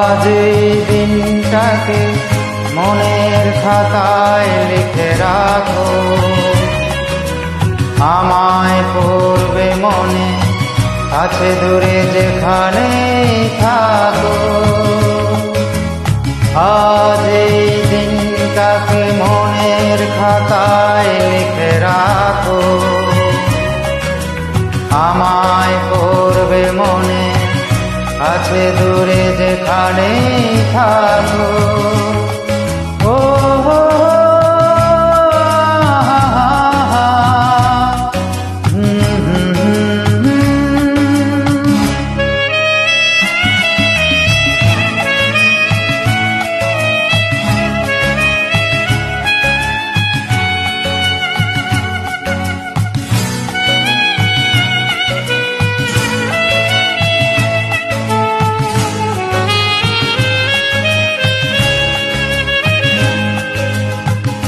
আজ দিনটাকে মনের খাতায় লিখে রাখো। আমায় পড়বে মনে, আছে দূরে যেখানে থাকো। আজ দিনটাকে মনের খাতায় লিখে রাখো। আছে দূরে যেখানে থাকো।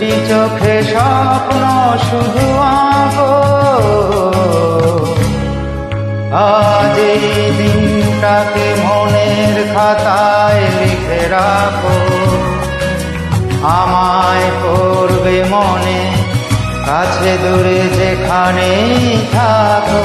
দুটি চোখে স্বপ্ন শুধু আঁকো, আজ এই দিনটাকে মনের খাতায় লিখে রাখো। আমায় করবে মনে, কাছে দূরে যেখানেই থাকো।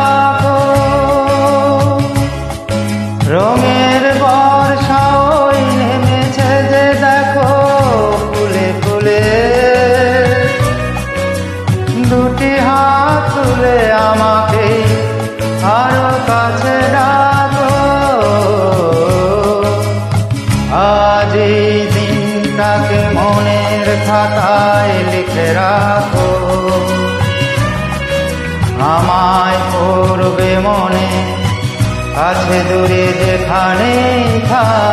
লিখে রাখো। আমায় করবে মনে আছে দূরে যেখানে থাকো।